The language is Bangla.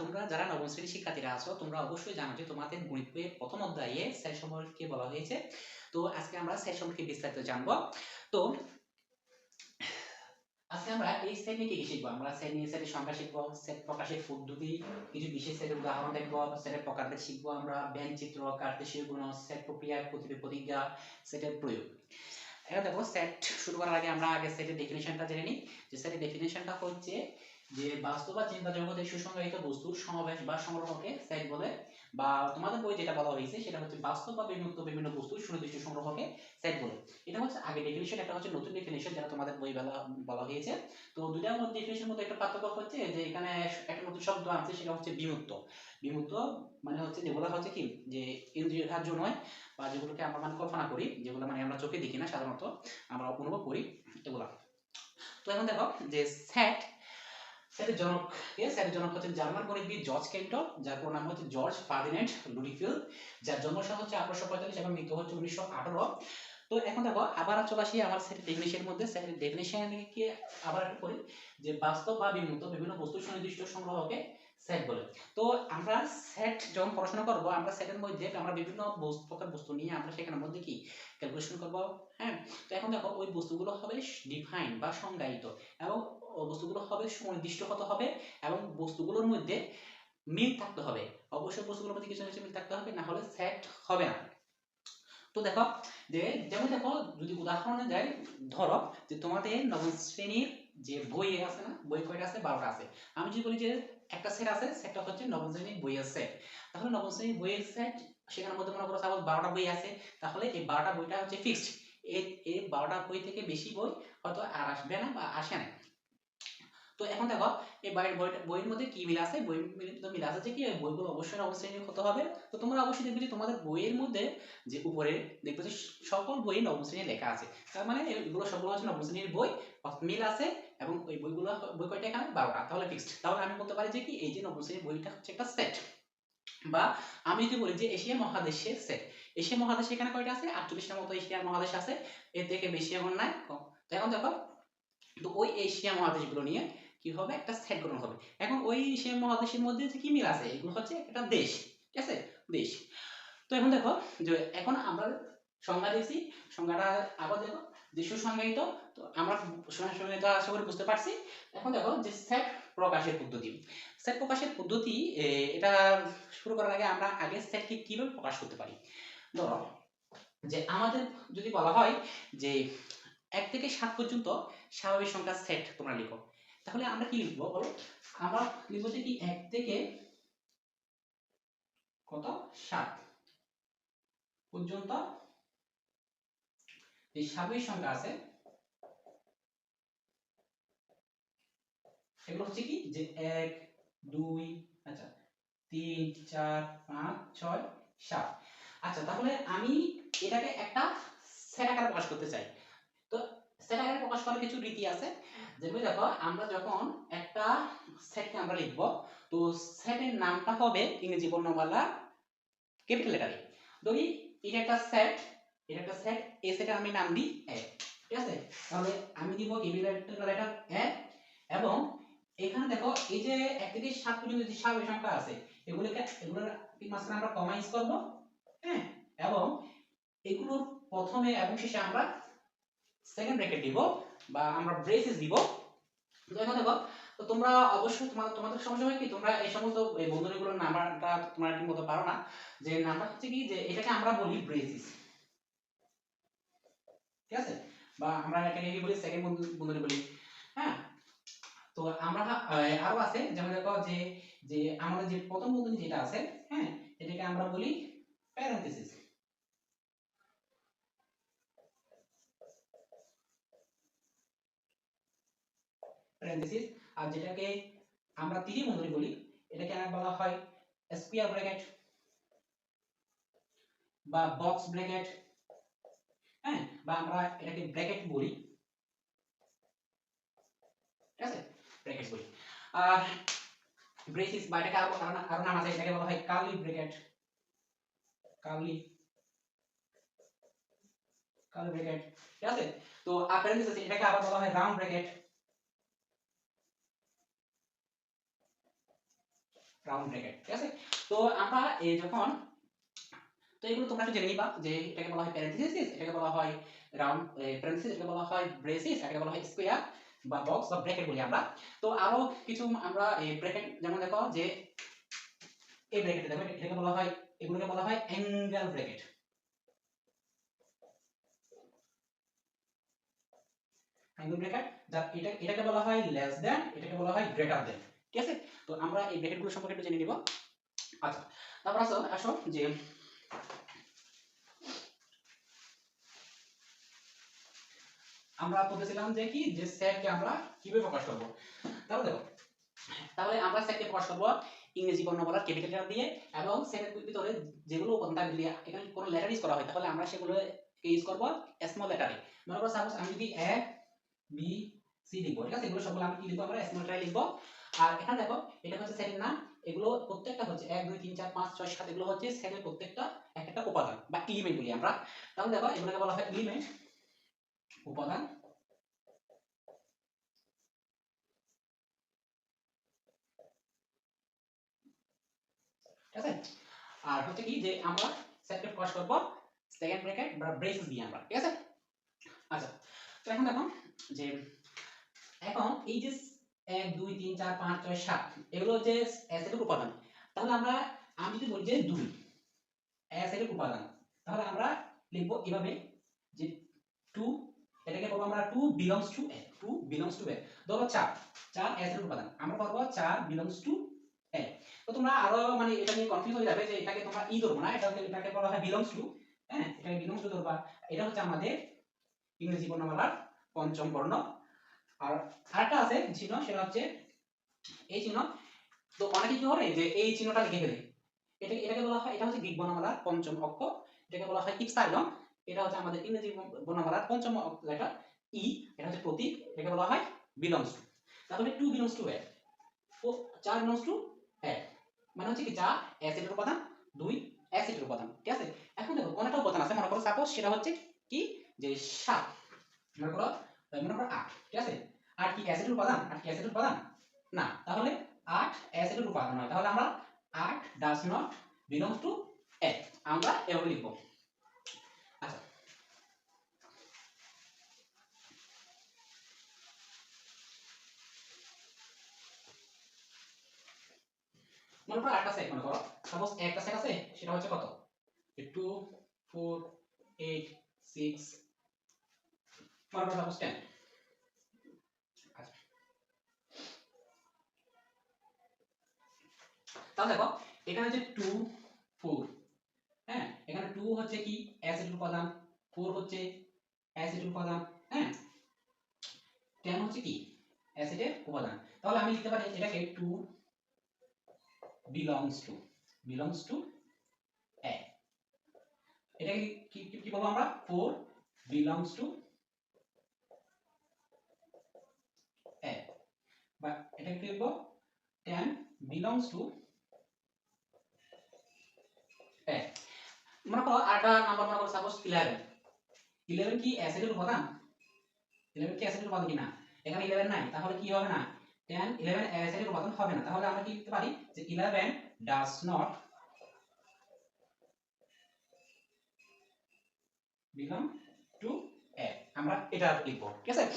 তোমরা যারা নবম শ্রেণির শিক্ষার্থীরা আছো, তোমরা অবশ্যই জানো যে তোমাদের গণিত বইয়ের প্রথম অধ্যায়ে সেট সম্পর্কে বলা হয়েছে। তো আজকে আমরা সেট সম্পর্কে বিস্তারিত জানব। তো আজকে আমরা এই সেট নিয়ে কি শিখব? আমরা সেট নিয়ে সেটের সংখ্যা শিখব সেট প্রকাশের পদ্ধতি, কিছু বিশেষ সেটের উদাহরণ দেখব সেটের প্রকারভেদ শিখব আমরা ব্যান চিত্র কার্তেশীয় গুণ সেট প্রক্রিয়া প্রতিবে প্রতিজ্ঞা সেটের প্রয়োগ। এটা দেখো সেট শুরু করার আগে আমরা আগে সেটের ডেফিনেশনটা জেনে নিই। যে সেটের ডেফিনেশনটা হচ্ছে যে বাস্তব বা চিন্তা জগতে সুসংজ্ঞায়িত বস্তুর সমাবেশ বা সংগ্রহকে সেট বলে, বা তোমাদের বই যেটা বলা হয়েছে সেটা হচ্ছে বাস্তব বা বিমুক্ত বিভিন্ন বস্তুর সুনির্দিষ্ট সংগ্রহকে সেট বলে। এটা হচ্ছে আগে ডেফিনেশন একটা হচ্ছে নতুন ডেফিনেশন যেটা তোমাদের বই বলা বলা হয়েছে। তো দুইটার মধ্যে ডেফিনেশন মধ্যে একটা পার্থক্য হচ্ছে যে এখানে একটা নতুন শব্দ আছে, সেটা হচ্ছে বিমুক্ত বিমুক্ত মানে হচ্ছে যেগুলো হচ্ছে কি? যে ইন্দ্রিয় গ্রাহ্য নয়, বা যেগুলোকে আমরা মানে কল্পনা করি, যেগুলো মানে আমরা চোখে দেখি না সাধারণত, আমরা অনুভব করি, এগুলা। তো এখন দেখো যে সেট সেটের জনক কে সেটা জনক হচ্ছে জার্মান গণিতবিদ জর্জ কেন্টর যার পুরো নাম হচ্ছে জর্জ ফার্ডিনেন্ড লুডিফিল যার জন্মসাল হচ্ছে আঠারোশো পঁয়তাল্লিশ এবং মৃত্যু হচ্ছে উনিশশো আঠারো। তো এখন দেখো, আবার চলে আসি আমার সেটের ডেফিনেশনের মধ্যে। সেটের ডেফিনেশনকে আবার করি, যে বাস্তব বা বিমূর্ত বিভিন্ন বস্তু সুনির্দিষ্ট সংগ্রহকে সেট বলে। তো আমরা সেট যখন পড়াশোনা করব, আমরা সেটের মধ্যে আমরা বিভিন্ন প্রকার বস্তু নিয়ে আমরা সেখানের মধ্যে কি ক্যালকুলেশন করব হ্যাঁ? তো এখন দেখো, ওই বস্তুগুলো হবে ডিফাইন বা সংজ্ঞায়িত এবং বস্তুগুলো হবে সুনির্দিষ্ট হতে হবে এবং বস্তুগুলোর মধ্যে মিল থাকতে হবে। অবশ্যই বস্তুগুলোর মধ্যে কিছু না কিছু মিল থাকতে হবে, না হলে সেট হবে না। তো দেখো, যে যেমন দেখো, যদি উদাহরণে যাই, ধরো যে তোমাদের নবম শ্রেণির যে বই আছে না, বই কয়টা আছে? বারোটা আছে। আমি যদি বলি যে একটা সেট আছে সেটটা হচ্ছে নবম শ্রেণির বইয়ের সেট তাহলে নবম শ্রেণির বইয়ের সেট সেখানের মধ্যে মনে করো সাপোজ বারোটা বই আছে, তাহলে এই বারোটা বইটা হচ্ছে ফিক্সড এই বারোটা বই থেকে বেশি বই হয়তো আর আসবে না বা আসে না তো এখন দেখো, এই বইয়ের বইয়ের মধ্যে কি মিল আছে? বই তো মিল আছে যে কি, বইগুলো অবশ্যই নবম শ্রেণির হতে হবে। তো তোমরা অবশ্যই দেখবে যে তোমাদের বইয়ের মধ্যে যে উপরে দেখবে যে সকল বই নবম শ্রেণির লেখা আছে। তার মানে এগুলো সবগুলো হচ্ছে নবম শ্রেণির বই মিল আছে। এবং ওই বইগুলো বই কয়টা এখানে? বারোটা। তাহলে ফিক্সড তাহলে আমি বলতে পারি যে কি? এই যে নবম শ্রেণির বইটা হচ্ছে একটা সেট বা আমি যদি বলি যে এশিয়া মহাদেশের সেট এশিয়া মহাদেশে এখানে কয়টা আছে? আটচল্লিশটার মতো এশিয়া মহাদেশ আছে। এর থেকে বেশি এখন নাই। কম তো এখন দেখো, তো ওই এশিয়া মহাদেশগুলো নিয়ে কি হবে? একটা সেট গঠন হবে। এখন ওই এশিয়া মহাদেশের মধ্যে যে কি মিল আছে? এগুলো হচ্ছে একটা দেশ। ঠিক আছে? দেশ। তো এখন দেখো, যে এখন আমরা সংজ্ঞা দিয়েছি। সংজ্ঞাটা আবার দেখো। যে সুসংজ্ঞায়িত তো আমরা সুসংজ্ঞায়িত আশা করি বুঝতে পারছি। এখন দেখো যে সেট প্রকাশের পদ্ধতি। সেট প্রকাশের পদ্ধতি এটা শুরু করার আগে আমরা আগে সেটকে কীভাবে প্রকাশ করতে পারি? ধরো যে আমাদের যদি বলা হয় যে এক থেকে সাত পর্যন্ত স্বাভাবিক সংখ্যার সেট তোমরা লিখো। তাহলে আমরা কি লিখব বলো? আমরা লিখব যে কি এক থেকে কত? সাত পর্যন্ত যে স্বাভাবিক সংখ্যা আছে এগুলো হচ্ছে কি? যে এক, দুই আচ্ছা তিন, চার, পাঁচ, ছয়, সাত। আচ্ছা তাহলে আমি এটাকে একটা সেট আকারে প্রকাশ করতে চাই। তো সেট প্রকাশ করার কিছু রীতি আছে। যেমন দেখো, আমরা যখন একটা সেটকে আমরা লিখব, তো সেটের নামটা হবে ইংরেজি বর্ণমালা ক্যাপিটাল লেটারে ধরি, এটা একটা সেট এটা একটা সেট এই সেটের আমি নাম দিই এ ঠিক আছে? তাহলে আমি দিব ক্যাপিটাল লেটার এ এবং এখানে দেখো, এই যে এক থেকে সাত পর্যন্ত যে স্বাভাবিক সংখ্যা আছে, এগুলোকে, এগুলোর মাঝখানে আমরা কমাইজ করব হ্যাঁ? এবং এগুলোর প্রথমে এবং শেষে আমরা সেকেন্ড ব্র্যাকেট দিব, বা আমরা ব্রেসেস দিব। তো এখন দেখো, তো তোমরা অবশ্যই তোমাদের তোমাদের সমস্যা হয় কি, তোমরা এই সমস্ত বন্ধনীগুলোর নাম্বারটা তোমরা ঠিক মতো পারো না। যে নাম্বার হচ্ছে কি, যে এটাকে আমরা বলি ব্রেসিস ঠিক আছে? বা আমরা এটাকে কি বলি? সেকেন্ড বন্ধনী বলি। হ্যাঁ? তো আমরা আরও আছে, যেমন দেখো যে যে আমাদের যে প্রথম বন্ধনী যেটা আছে হ্যাঁ? এটাকে আমরা বলি প্যারেন্থেসিস প্যারেন্থেসিস আর যেটাকে আমরা তৃতীয় বন্ধনী বলি, এটাকে আর বলা হয় স্কয়ার ব্র্যাকেট বা বক্স ব্র্যাকেট হ্যাঁ? বা আমরা এটাকে ব্র্যাকেট বলি। ঠিক আছে? ব্র্যাকেট বলি। আর ব্রেসিস বা এটাকে আরও না- নাম আছে, এটাকে বলা হয় curly bracket curly curly bracket ঠিক আছে? তো প্যারেন্থেসিস এটাকে আবার বলা হয় রাউন্ড ব্র্যাকেট রাউন্ড ব্র্যাকেট ঠিক আছে? তো আমরা এই যখন তো এগুলো তোমরা একটু জেনে নিবা যে এটাকে বলা হয় প্যারেন্থেসিস এটাকে বলা হয় রাউন্ড প্যারেন্থেসিস এটাকে বলা হয় ব্রেসিস এটাকে বলা হয় স্কোয়ার বা বক্স বা ব্র্যাকেট বলি আমরা। তো আরও কিছু আমরা এই ব্র্যাকেট যেমন দেখো যে এই ব্র্যাকেট দেখো, এটাকে বলা হয়, এগুলোকে বলা হয় অ্যাঙ্গেল ব্র্যাকেট অ্যাঙ্গেল ব্র্যাকেট যা এটা, এটাকে বলা হয় লেস দ্যান এটাকে বলা হয় গ্রেটার দ্যান ঠিক আছে? তো আমরা এই ব্র্যাকেটগুলো সম্পর্কে একটু জেনে নিব। আচ্ছা তারপর আসো আসো যে আমরা বলতেছিলাম যে কি? যে সেটকে আমরা কীভাবে প্রকাশ করব? তাহলে দেখো, তাহলে আমরা সেটকে প্রকাশ করব ইংরেজি বর্ণমালার ক্যাপিটাল লেটার দিয়ে এবং সেটের ভিতরে যেগুলো উপাদান থাকে যদি এখানে কোনো লেটার ইউজ করা হয়, তাহলে আমরা সেগুলো ইউজ করব? স্মল লেটারে মনে করো সাপোজ আমি যদি এ বি সি লিখব, ঠিক আছে? এগুলো সবগুলো আমি কি লিখব আমরা? স্মল লেটারে লিখব। আর এখানে দেখো, এটা হচ্ছে সেটের নাম, এগুলো প্রত্যেকটা হচ্ছে এক, দুই, তিন, চার, পাঁচ, ছয়, সাত, এগুলো হচ্ছে সেটের প্রত্যেকটা, এক একটা উপাদান বা এলিমেন্ট বলি আমরা। তাহলে দেখো, এগুলোকে বলা হয় এলিমেন্ট উপাদান আর হচ্ছে কি যে আমরা প্রকাশ করব সেকেন্ড ব্র্যাকেট বা দিয়ে আমরা, ঠিক আছে? আচ্ছা তো এখন দেখো যে এখন এই যে এক, দুই, তিন, চার, পাঁচ, ছয়, সাত, এগুলো হচ্ছে অ্যাসিডের উপাদান তাহলে আমরা, আমি যদি বলি যে দুই অ্যাসিডের উপাদান তাহলে আমরা লিখব এভাবে যে টু এটাকে বলব আমরা two belongs to A two belongs to A ধরো চার চার অ্যাসিডের উপাদান, আমরা বলব চার বিলংস টু এ তো তোমরা আরও মানে এটা নিয়ে কনফিউজ হয়ে যাবে যে এটাকে তোমরা ই ধরবো না এটাকে এটাকে বলা হয় বিলংস টু হ্যাঁ? এটাকে বিলংস টু ধরবা। এটা হচ্ছে আমাদের ইংরেজি বর্ণমালার পঞ্চম বর্ণ। আর আরেকটা আছে চিহ্ন, সেটা হচ্ছে এই চিহ্ন। তো অনেকে কি করে যে এই চিহ্নটা লিখে ফেলে? এটা এটাকে বলা হয়, এটা হচ্ছে গ্রিক বর্ণমালার পঞ্চম অক্ষর এটাকে বলা হয় ইপসাইলন এটা হচ্ছে আমাদের ইংরেজি বর্ণমালার পঞ্চম লেটার ই, এটা হচ্ছে প্রতীক, এটাকে বলা হয় বিলংস টু। তাহলে টু বিলংস টু ও চার বিলংস টু এ মানে হচ্ছে কি যা অ্যাসিডের উপাদান, দুই অ্যাসিডের উপাদান, ঠিক আছে? এখন দেখো, কোন একটা উপাদান আছে, মনে করো সাপোজ সেটা হচ্ছে কি? যে সাত, মনে করো মনে করো আট, ঠিক আছে? আট কি অ্যাসিডের উপাদান? আট কি অ্যাসিডের উপাদান? না, তাহলে আট অ্যাসিডের উপাদান নয় তাহলে আমরা আট does not belongs to A আমরা এভাবে লিখব। উপর আরেকটা সেট মনে করো। সাপোজ একটা সেট আছে, সেটা হচ্ছে কত? 2 4 8 6 মনে করো সাপোজ 10 তাহলে দেখো, এখানে যে 2 4 হ্যাঁ? এখানে 2 হচ্ছে কি? অ্যাসিড উপাদান 4 হচ্ছে অ্যাসিড উপাদান হ্যাঁ? 10 হচ্ছে কি? অ্যাসিডের উপাদান তাহলে আমি লিখতে পারি এটাকে 2 belongs to belongs to A এটাকে কি কি বলব আমরা? ফোর বিলংস টু এ বা এটাকে কি লিখব টেন বিলংস টু এ মনে করো আরেকটা নাম্বার মনে করো সাপোজ ইলেভেন ইলেভেন কি অ্যাসিডের না ইলেভেন কি অ্যাসিডের উপাদান কিনা? এখানে ইলেভেন নাই, তাহলে কি হবে না? 10 11 অ্যাসিডের উপাদান হবে না। তাহলে আমরা কি লিখতে পারি? যে 11 does not belong to a আমরা এটা লিখব। ঠিক আছে?